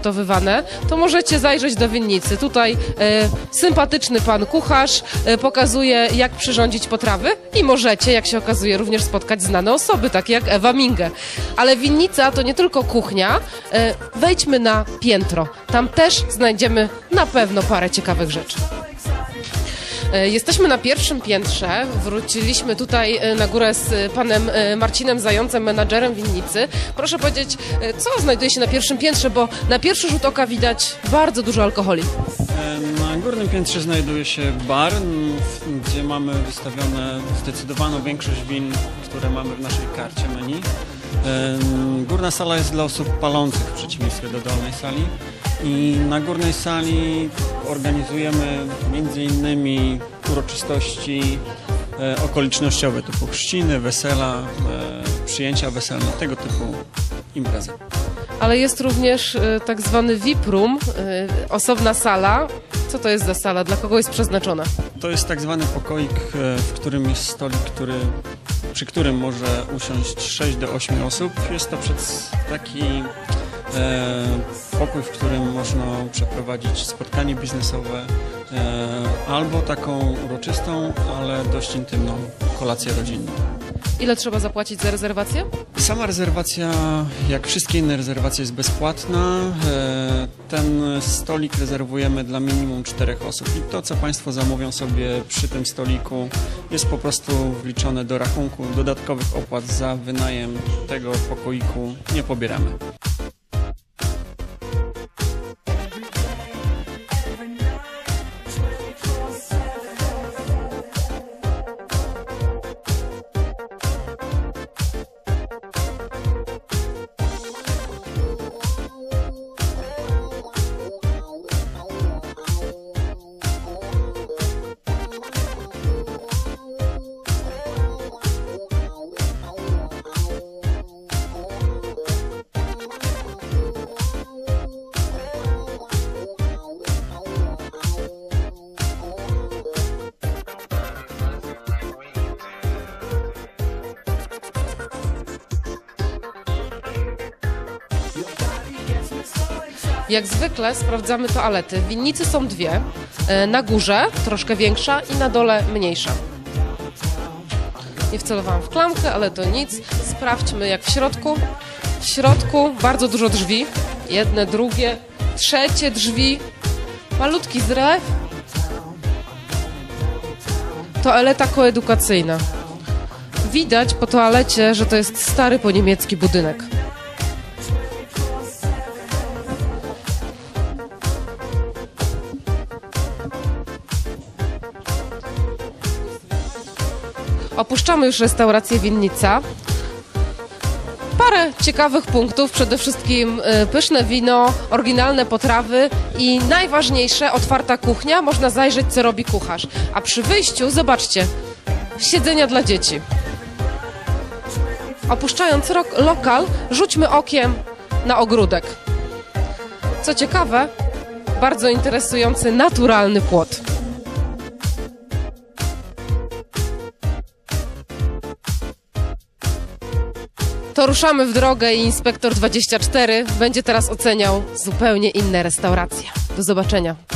przygotowywane, to możecie zajrzeć do winnicy. Tutaj e, sympatyczny pan kucharz e, pokazuje, jak przyrządzić potrawy i możecie, jak się okazuje, również spotkać znane osoby, takie jak Ewa Minge. Ale winnica to nie tylko kuchnia. E, wejdźmy na piętro. Tam też znajdziemy na pewno parę ciekawych rzeczy. E, Jesteśmy na pierwszym piętrze. Wróciliśmy tutaj e, na górę z panem e, Marcinem Zającem, menadżerem winnicy. Proszę powiedzieć, co znajduje się na pierwszym piętrze, bo na pierwszy rzut oka widać bardzo dużo alkoholi. Na górnym piętrze znajduje się bar, gdzie mamy wystawione zdecydowaną większość win, które mamy w naszej karcie menu. Górna sala jest dla osób palących w przeciwieństwie do dolnej sali. I na górnej sali organizujemy między innymi uroczystości e, okolicznościowe typu chrzciny, wesela, e, przyjęcia weselne, tego typu imprezy. Ale jest również e, tak zwany VIP room, osobna sala. Co to jest za sala? Dla kogo jest przeznaczona? To jest tak zwany pokoik, w którym jest stolik, który, przy którym może usiąść 6 do 8 osób. Jest to taki pokój, w którym można przeprowadzić spotkanie biznesowe e, albo taką uroczystą, ale dość intymną kolację rodzinną. Ile trzeba zapłacić za rezerwację? Sama rezerwacja, jak wszystkie inne rezerwacje, jest bezpłatna. E, Ten stolik rezerwujemy dla minimum czterech osób i to, co Państwo zamówią sobie przy tym stoliku, jest po prostu wliczone do rachunku. Dodatkowych opłat za wynajem tego pokoiku nie pobieramy. Jak zwykle sprawdzamy toalety. Winnicy są dwie. E, Na górze troszkę większa i na dole mniejsza. Nie wcelowałam w klamkę, ale to nic. Sprawdźmy jak w środku. W środku bardzo dużo drzwi. Jedne, drugie, trzecie drzwi. Malutki zlew. Toaleta koedukacyjna. Widać po toalecie, że to jest stary po niemiecki budynek. Opuszczamy już restaurację Winnica. Parę ciekawych punktów, przede wszystkim y, pyszne wino, oryginalne potrawy i najważniejsze, otwarta kuchnia, można zajrzeć co robi kucharz. A przy wyjściu, zobaczcie, siedzenia dla dzieci. Opuszczając lokal, rzućmy okiem na ogródek. Co ciekawe, bardzo interesujący naturalny płot. To ruszamy w drogę i inspektor 24 będzie teraz oceniał zupełnie inne restauracje. Do zobaczenia.